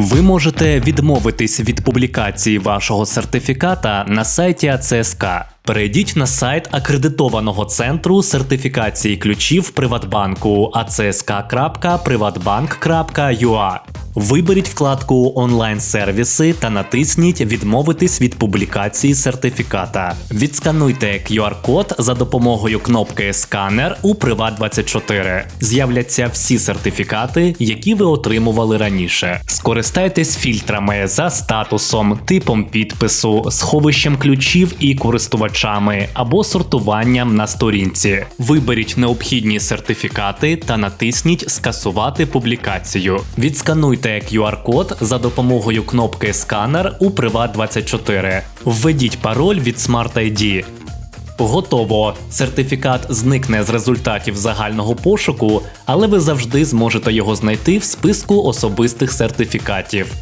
Ви можете відмовитись від публікації вашого сертифіката на сайті АЦСК. Перейдіть на сайт акредитованого центру сертифікації ключів Приватбанку acsk.privatbank.ua. Виберіть вкладку Онлайн-сервіси та натисніть Відмовитись від публікації сертифіката. Відскануйте QR-код за допомогою кнопки Сканер у Приват24. З'являться всі сертифікати, які ви отримували раніше. Скористайтесь фільтрами за статусом, типом підпису, сховищем ключів і користувачами або сортуванням на сторінці. Виберіть необхідні сертифікати та натисніть Скасувати публікацію. Відскануйте QR-код за допомогою кнопки Сканер у Приват24. Введіть пароль від Smart ID. Готово. Сертифікат зникне з результатів загального пошуку, але ви завжди зможете його знайти в списку особистих сертифікатів.